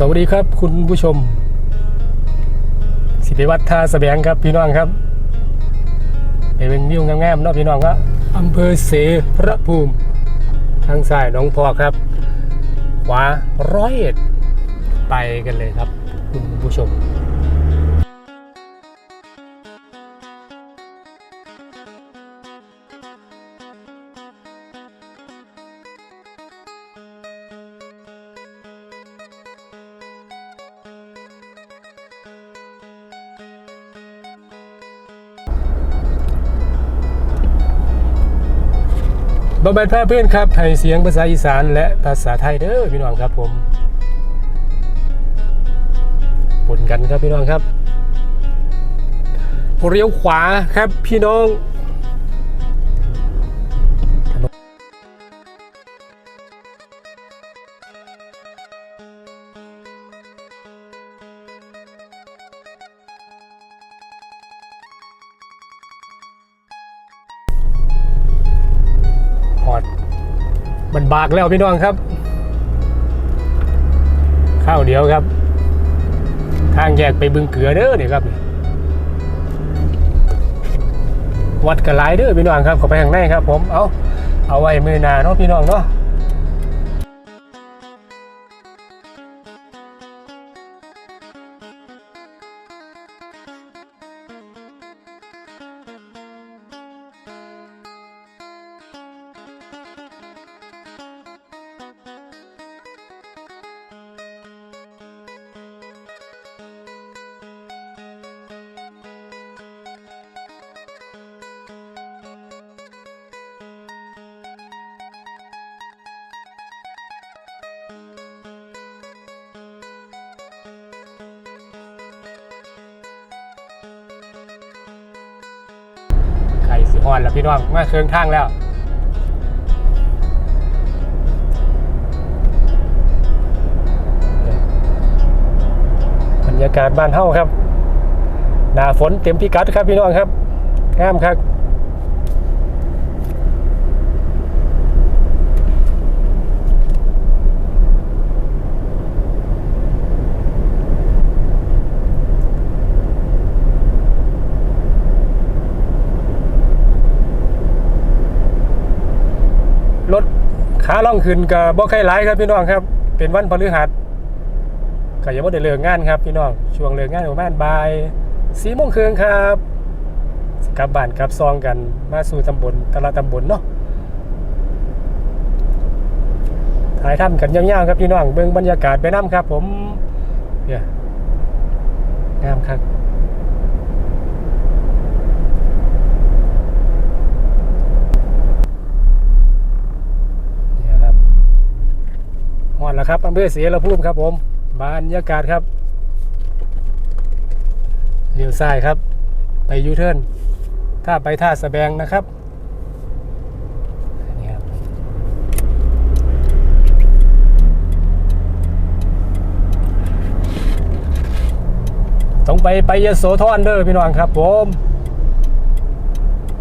สวัสดีครับคุณผู้ชม สิริวัฒน์ท่าสแสบงครับพี่น้องครับไปเป็นวิวงามๆนอกพี่น้องก็อำเภอเสระภูมิ ทางซ้ายหน้องพอครับ ขวาร้อยเอ็ดไปกันเลยครับ คุณผู้ชม บำบัดพาเพื่อนครับให้เสียงภาษาอีสานและภาษาไทยเด้อพี่น้องครับผมปนกันครับพี่น้องครับเลี้ยวขวาครับพี่น้อง บากแล้วพี่น้องครับ ข้าวเดียวครับ ทางแยกไปบึงเกลือเด้อนี่ครับ วัดกระไลเด้อพี่น้องครับขอไปทางในครับ ผมเอาเอาไว้มือหนาเนาะพี่น้องเนาะ สีหอนแล้วพี่น้องมาเครื่องทางแล้วบรรยากาศบ้านเฮาครับหน้าฝนเต็มพิกัดครับพี่น้องครับงามครับ รถ ขาล่องขึ้นกับบ่ใครหลครับพี่น้องครับ เป็นวันพฤหัสก็ยังไม่ได้เลิกงานครับพี่น้องช่วงเลิกงานประมาณบ่ายสี่โมงครึ่งครับกลับบ้านกลับซองกันมาสู่ตำบลตละตำบลเนาะถ่ายทำกันยาวๆครับพี่น้องเบิ่งบรรยากาศไปน้ำครับ ผมเนี่ยงามครับ เนี่ยครับ ฮอดแล้วครับอำเภอศรียละภูมิครับผมบรรยากาศครับเลี้ยวซ้ายครับ ไปยูเทิร์นถ้าไปท่าสะแบงนะครับนี่ครับต้องไปไปยโสธรเด้อพี่น้องครับผม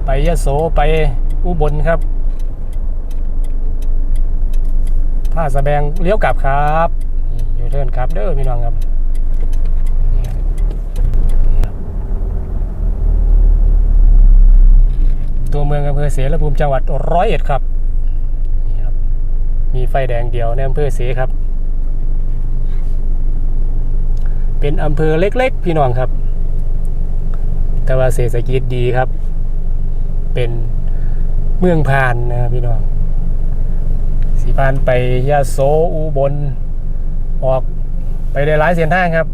ไปยโสไปอุบลครับ ท่าสะแบงเลี้ยวกลับครับนี่ยูเทิร์นครับเด้อพี่น้องครับตัวเมืองอำเภอเสรภูมิจังหวัดร้อยเอ็ดครับนี่ครับ มีไฟแดงเดียวในอำเภอเสครับ เป็นอำเภอเล็กๆ พี่น้องครับ แต่ว่าเศรษฐกิจดีครับ เป็นเมืองพานนะครับพี่น้อง สีพานไปยาโสอุบล ออกไปได้หลายเส้นทางครับ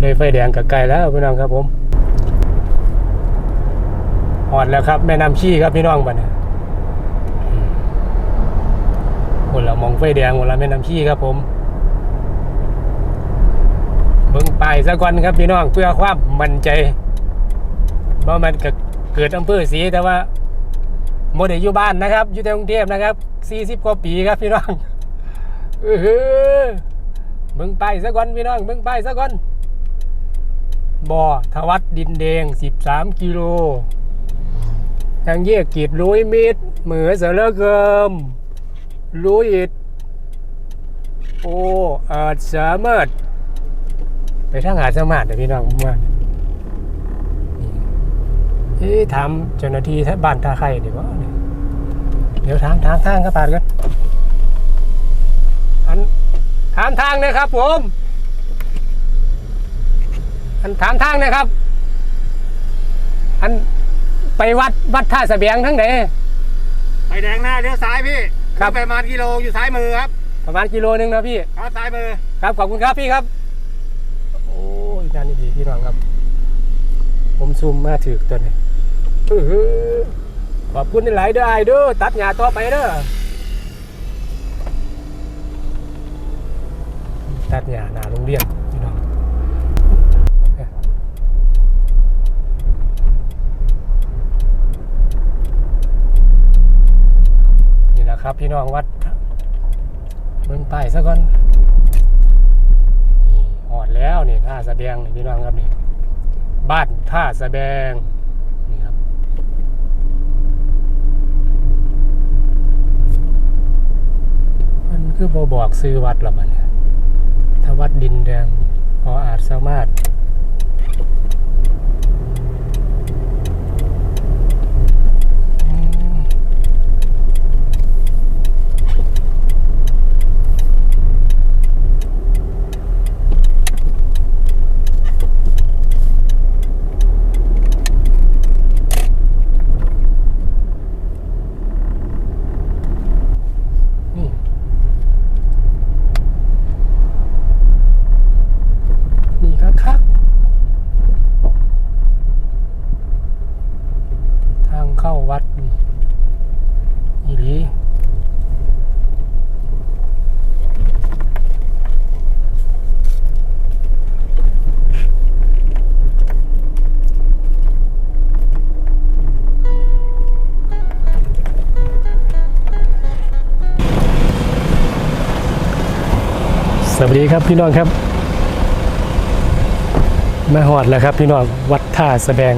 เลยไฟแดงกับไกลแล้วพี่น้องครับผมหอดแล้วครับ แม่น้ำชี้ครับพี่น้องบัดนี้หมดแล้วมองไฟแดงหมดแล้วแม่น้ำชี้ครับผมเบิ่งไปายซะก่อนครับพี่น้องเพื่อความมั่นใจ ว่ามันก็เกิดอำเภอสีแต่ว่าโมเดลอยู่บ้านนะครับ อยู่ในกรุงเทพนะครับ40กว่าปีครับพี่น้องเออหือเบิ่งไปายซะก่อนพี่น้องเบิ่งไปายซะก่อนบ่อทวัดดินแดง13กิโลทางแยกกีดลุยมิดเหมือเสือเลือเกิมลุยอิดโอ้อาจสามารถ ไปทางอาจสามารถเดี๋ยวพี่น้องมา เอ๊ะถามเจ้าหน้าที่ท่าบ้านท่าไข่เดี๋ยวว่าเนี่ยเดี๋ยวถามทางทางครับปาดกันอันถามทางนะครับผมอันถามทางนะครับ อันไปวัดวัดท่าเสบียงทั้งไหนไฟแดงหน้าเลี้ยวซ้ายพี่ครับไปประมาณกิโลอยู่ซ้ายมือครับ ประมาณกิโลนึงนะพี่ครับซ้ายมือครับขอบคุณครับพี่ครับโอ้ยงานดีๆพี่น้องครับ ผมซูมมาถือตัวนี้อื้อหือ ขอบคุณหลายเด้อไอ้เด้อตัดหญ้าต่อไปเด้อตัดหญ้าหน้าโรงเรียนพี่น้องนี่แหละครับพี่น้องวัดเบิ่งป้ายซะก่อนนี่หอดแล้วนี่ท่าสะแบงนี่พี่น้องครับนี่บ้านท่าสะแบงนี่ครับ มัน คือบ่บอกซื้อวัดหรอมันถ้าวัดดินแดงพออาจสามารถ วัสดีครับพี่น้องครับมาหอดแล้วครับพี่น้องวัดท่าสะแบง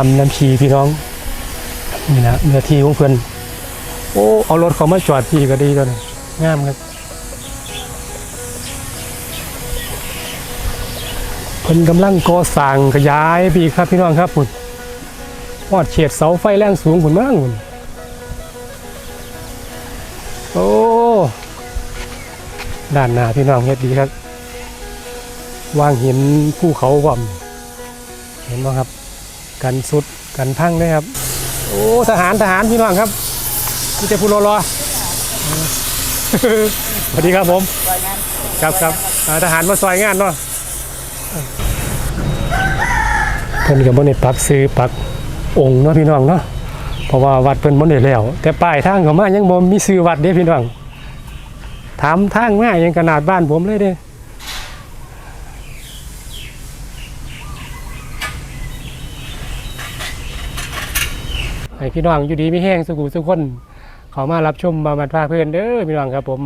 ลำน้ำชีพี่น้องนี่นะเนื้อที่ของเพื่อนโอ้เอารถเขามาจอดพี่ก็ดีตัวนี้งามครับเพิ่นกำลังก่อสร้างขยายพี่ครับพี่น้องครับพุ่นวอดเฉียดเสาไฟแรงสูงพุ่นมากพุ่นโอ้ด้านหน้าพี่น้องเฮ็ดดีครับ วางหินภูเขาว่ำเห็นไหมครับ กันสุดกันพังด้วยครับ โอ้ทหารทหารพี่น้องครับพี่เจ้าผู้รอรอสวัสดีครับผม ครับครับทหารมาซอยงานเนาะเพิ่นกับบนในปักซื้อปักองค์เนาะพี่น้องเนาะเพราะว่าวัดเพิ่นบนได้แล้ว แต่ป้ายทางเขามายังบ่มีซื้อวัดเด้พี่น้องถามทางมายังขนาดบ้านผมเลยเด้ ให้พี่น้องอยู่ดีไม่แห้งสุขุสุขคนขอมารับชมบาบัดพาเพื่อนเด้อพี่น้องครับผม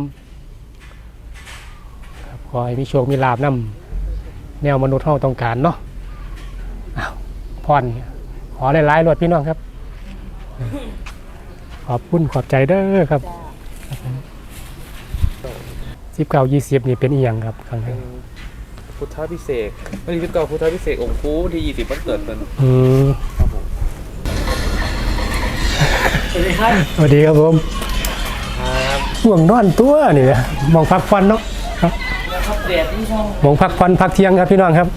ครับขอให้มีโชคมีลาบนำแนวมนุษย์เฮาต้องการเนาะอ้าวพรขอหลายๆรวดพี่น้องครับ ขอบคุณขอบใจเด้อครับสิบเก้ายี่สิบนี่เป็นอีหยังครับครั้งนี้พุทธพิเศษกวันที่สิบเก้าพุทธพิเศษกองค์คูวันที่ยี่สิบวันเกิดเป็นอืม ครับผมสวัสดีครับผมครับห่วงนอนตัวนี่นะมองพักฟันเนาะครับเดียดที่ช่องมองพักฟันพักเที่ยงครับพี่น้องครับ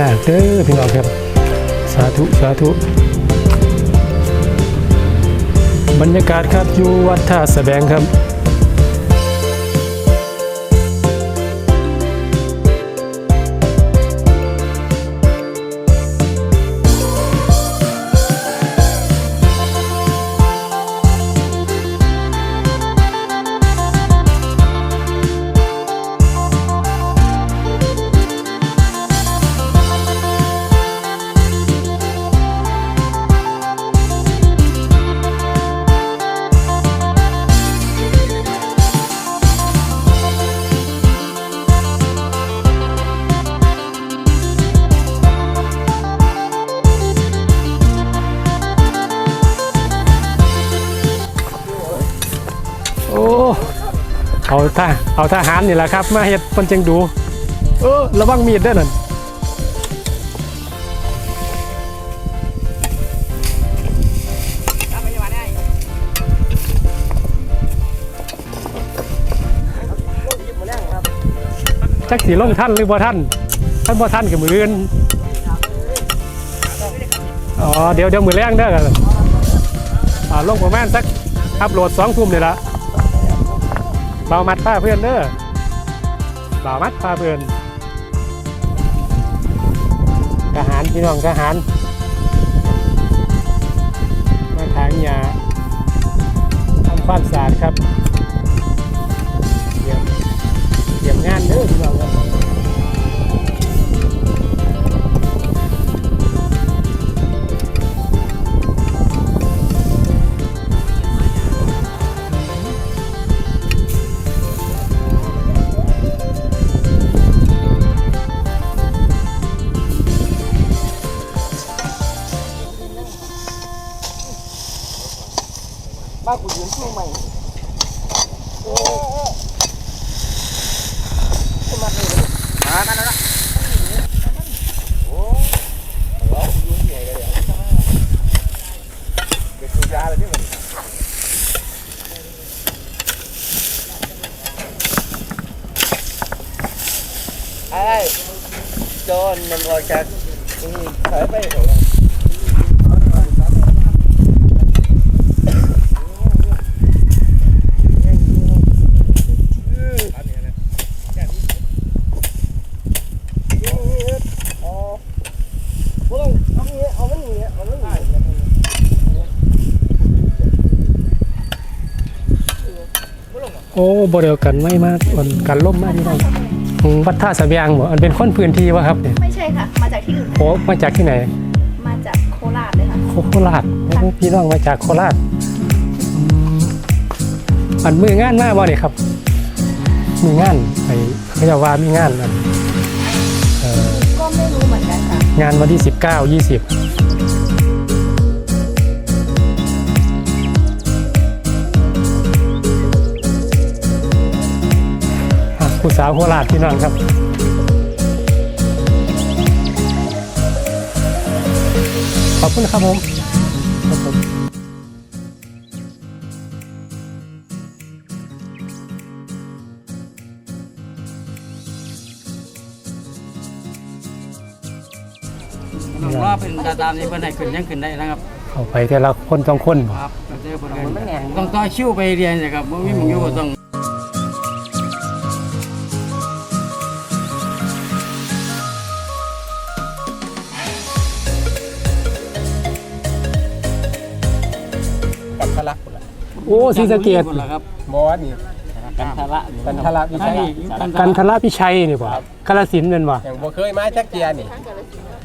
นาคเด้อพี่น้องครับ สาธุสาธุ บรรยากาศครับอยู่วัดท่าสะแบงครับ เอาทหารนี่แหละครับ มาเฮ็ดมันจังดู เออระวังมีดเด้อนั่นจักสีลงท่านหรือบ่ท่านท่านบ่ท่านกับมืออื่นอ๋อเดี๋ยวเดี๋ยวมือแรงเด้อกันอ่าลงประมาณสักอัพโหลดสองทุ่มนี่ละ เบามัดผ้าเพื่อนเด้อเบามัดผ้าเพื่อนทหารพี่น้องทหารมาถางยาทำความสะอาดครับเยี่ยมเยี่ยมงานเด้อพี่น้องครับ อกจากถอยไปโอ้บ่เดียวกันไม่มากกันล่มมากที่นั่น วัดท่าสะเบียงบ่อันเป็นคนพื้นที่วะครับเนี่ยไม่ใช่ค่ะ มาจากที่อื่น โอ้มาจากที่ไหน มาจากโคราชเลยค่ะ โคราชโอ้พี่น้องมาจากโคราชอืมอันมืองานมาบ่เนี่ยครับ มีงานไอ้เขาจะว่ามีงานอันเอ่อก็ไม่รู้เหมือนกันค่ะ งานวันที่ 19 20 ผู้สาวโคราชพี่น้องครับขอบคุณครับผมครับผมน้องว่าเป็นตาตามที่เพิ่นให้ขึ้นยังขึ้นได้นะครับเข้าไปแต่ละคนต้องคนบ่ครับก็เจอเพิ่นกันต้องต่อคิวไปเรียนนะครับบ่มีหมู่อยู่ก็ต้อง โอ้ศรีสะเกดคนละครับบอสนี่ กันทละกันทละวิชัย กันทละพิชัยนี่บ่กาลสินธุ์เป็นบ่อย่างบ่เคยมาจักเกียร์นี่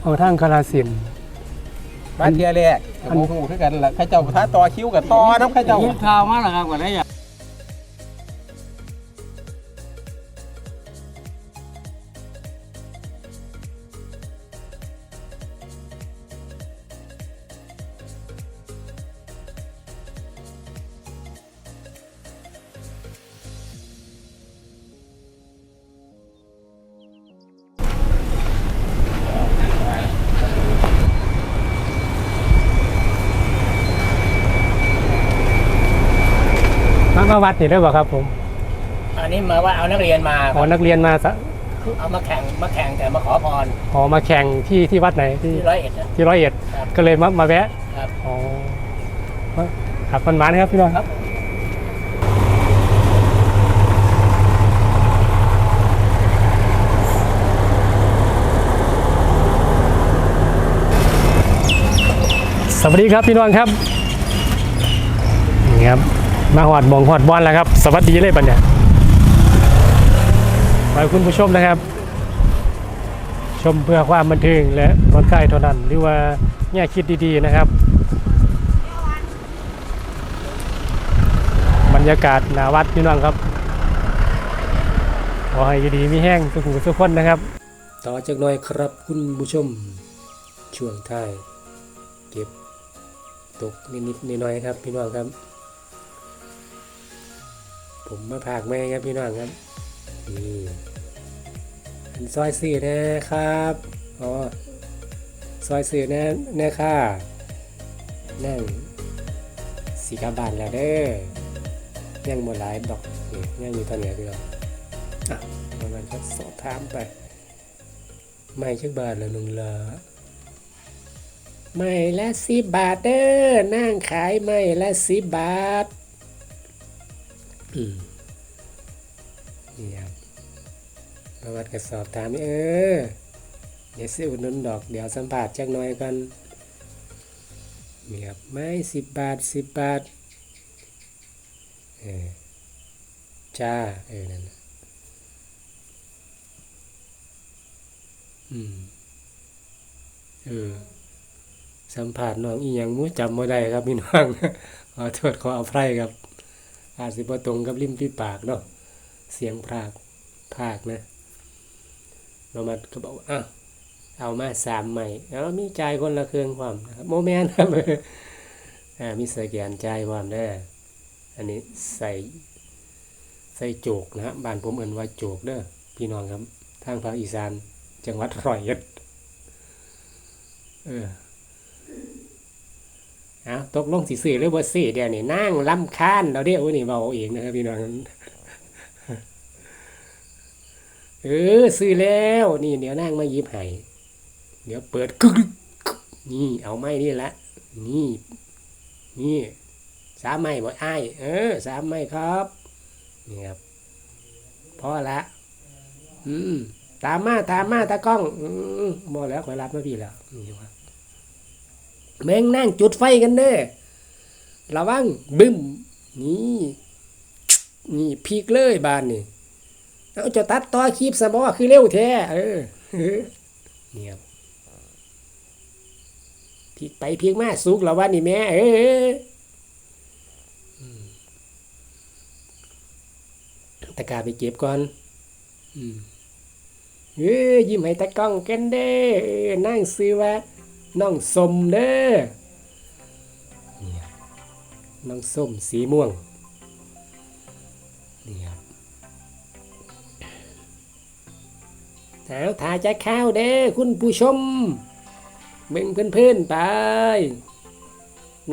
เอาทางกาลสินธุ์มาเทียแรกอันหูคือกันล่ะข้าเจ้าท้าต่อคิวกับต่อน้ำข้าเจ้า ยินข่าวมาแล้วครับว่าได้อยา มามาวัดนี่ได้บ่ครับผมอันนี้มาว่าเอานักเรียนมาอ๋อนักเรียนมาสะเอามาแข่งมาแข่งแต่มาขอพรอ๋อมาแข่งที่ที่วัดไหนที่ที่ร้อยเอ็ดนะ ที่ร้อยเอ็ดครับ ก็เลยมามาแวะครับอ๋อครับมันมานะครับพี่น้องครับ สวัสดีครับพี่น้องครับนี่ครับ มาหอดมองหอดบอลแล้วครับ สวัสดีเลยบัดเนี่ยขอให้คุณผู้ชมนะครับ ชมเพื่อความบันเทิงและผ่อนคลายเท่านั้นหรือว่าแง่คิดดีๆนะครับ บรรยากาศหนาวัดพี่น้องครับขอให้ยดีมีแห้งสุขุสุขคนนะครับ ต่อจากน่อยครับคุณผู้ชมช่วงท้าย เก็บตกนิดๆน่อยๆครับ พี่น้องครับ ผมมาผากแม่ครับพี่น้องครับนี่อันซอยสื่นะครับอ๋อซอยสื่นะนะค่ะนั่งสีกาบานแล้วเด้อยังหมดหลายดอกนี่ยังอยู่ตอนเหนือพี่น้องอะประมาณก็สอบถามไป ไม่ชักบาทละหนึ่งละไม่ละสิบบาทเด้อนั่งขายไม่ละสิบบาท นี่ครับประวัติกรสอบถามเออเดี๋ยวซื้ออุดหนุนดอก เดี๋ยวสัมผัสจักหน่อยกันนี่ครับไม่สิบบาทสิบบาทเออจ้าเออนั่นอืมเออสัมผัสน้องอีหยังมู้จำไม่ได้ครับพี่น้องขอโทษขออภัยครับ อาจสิบ่ตรงกับริมฝีปากเนาะเสียงพากพากนะนมัดก็บอกว่าอ้าวเอามาสามใหม่เอามีจ่ายคนละเครื่องความนะครับโมแมนครับอ่ามีสแกนจ่ายความได้อันนี้ใส่ใส่โจกนะฮะบ้านผมเอ่นว่าโจกเด้อพี่น้องครับ ทางภาคอีสานจังหวัดร้อยเอ็ดเออ เอาตกลงสิซื้อหรือบ่ซื้อเดี๋ยวนี้นั่งลำคาญเราเด้อโอ้ยนี่เบาเองนะครับพี่น้องเออซื้อแล้วนี่เดี๋ยวนั่งมาหยิบให้เดี๋ยวเปิดกึกนี่เอาไม้นี่ละนี่นี่สามไม้บ่อ้ายเออสามไม้ครับนี่ครับพอละอืมตามมาตามมาตากล้องอืมบ่แล้วคอรับมาพี่แล้วนี่ว่า แมงนั่งจุดไฟกันเด้อระวังบึ้มนี่นี่พีกเลยบานนี่เอาจะตัดต่อคลิปสมอคือเร็วแท้เออเนี่ยครับพีกไปพีกมาสุกแล้ววันนี่แม่เออตะกร้าไปเก็บก่อนอืมเอ้ยยิ้มให้ตะกล้องกันเด้อนั่งซื้อว่า น้องส้มเด้อนี่ครับน้องส้มสีม่วงนี่ครับเอาถ่ายจะข้าวเด้อคุณผู้ชมเบิ่งเพื่อนๆไป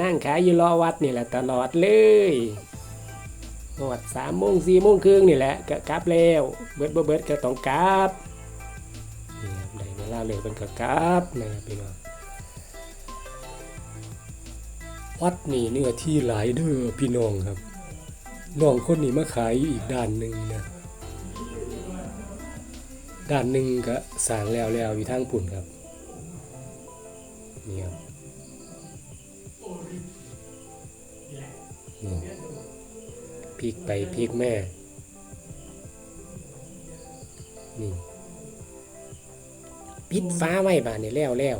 นั่งขายอยู่รอวัดนี่แหละตลอดเลยวัดสามโมงสี่โมงครึ่งนี่แหละก็กลับแล้วเบิดบ่เบิดก็ต้องกลับนี่ครับได้เวลาเลยเป็นก็กลับนะครับพี่น้อง วัดนี่เนื้อที่หลายเด้อพี่น้องครับน้องคนนี้มาขายอยู่อีกด้านหนึ่งนะด้านหนึ่งก็สางแล้วแล้วอยู่ทางปุ่นครับนี่ครับนี่พลิกไปพลิกแม่ นี่ปิดฟ้าไว้บานนี่แล้วแล้ว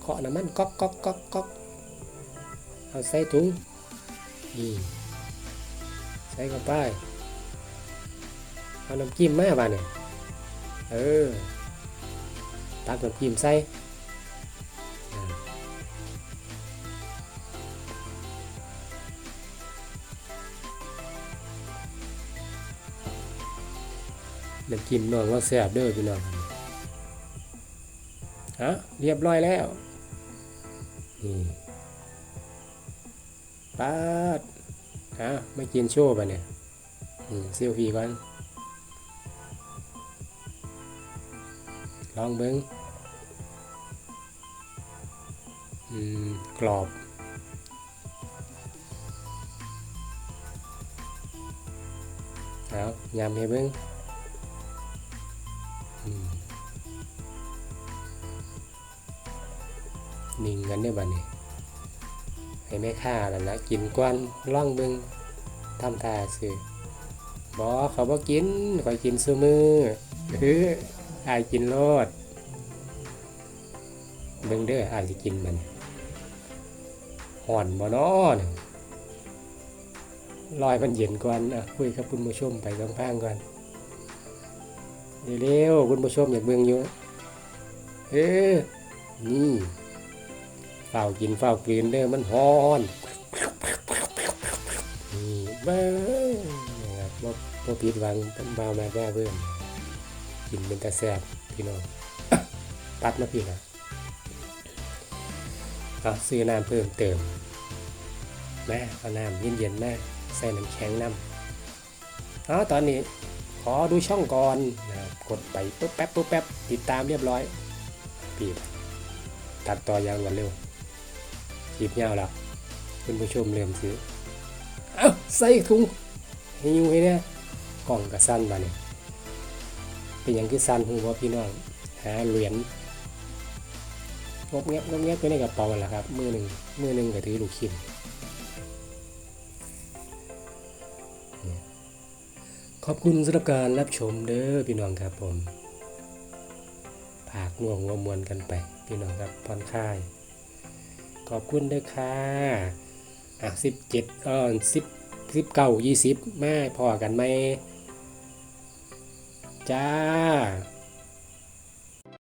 เคาะน้ำมันก๊อกก๊อกก๊อกก๊อก เอาใส่ถุงนี่ใส่เข้าไปเอาน้ำจิ้มมาบ้านเนี่ยเออตักน้ำจิ้มใส่น้ำจิ้มน้องว่าแซ่บเด้อพี่น้องฮะเรียบร้อยแล้วนี่ ปาดอะไม่กินโชว์ไปเนี่ยเซลฟี่ก่อน ลองเบิ้งอืมกรอบเอายำให้เบิ้งอืมนิ่งกันเนี่ยบัดนี้ ให้แม่ค้าแล้วนะกินก้อนล่องเบิงทำท่าซื้อบอเขาบอกกินคอยกินซุมือเฮ้ออายกินโลดเบิงเด้ออายจะกินมันห่อนบ่น้อนี่รอยมันเย็นก่อนอะคุยกับคุณผู้ชมไปกลางๆก่อนเร็วๆคุณผู้ชมอยากเบิ่งอยู่เออนี่ ฝ้ากินเฝ้ากลืนเด้อมันฮ้อนนี่เบ้อนะครับบ่บ่ผิดหวังบ่าวแม่แม่เบิ่มกินเป็นตาแซบพี่น้องปัดมาพี่นะเอาซื้อน้ำเพิ่มเติมแม่เอาน้ำเย็นๆแม่ใส่น้ำแข็งน้ำเอาตอนนี้ขอดูช่องก่อนนะกดไปปุ๊บแป๊บปุ๊บแป๊บติดตามเรียบร้อยปีบตัดต่ออยางรวันเร็ว ขีบยาวแล้วคุณผู้ชมเริ่มซื้อ เอ้าใส่ถุงให้อยูให้เนี่ยกล่องกับสั้นมาเนี่ยเป็นอย่างที่สั้นหูว่าพี่น้องหาเหรียญงบเงียบงบเงียบไปในกระเป๋าแหละครับมือหนึ่งมือหนึ่งก็ถือลูกชิ้นเนี่ยขอบคุณสำหรับการรับชมเด้อพี่น้องครับผมผากน่วงงวมวนกันไป พี่น้องครับผ่อนคลาย ขอบคุณด้อค่ะอะสิบเจ็ดเออสิบสิบเก้ายี่สิบแม่พอกันไหมจ้า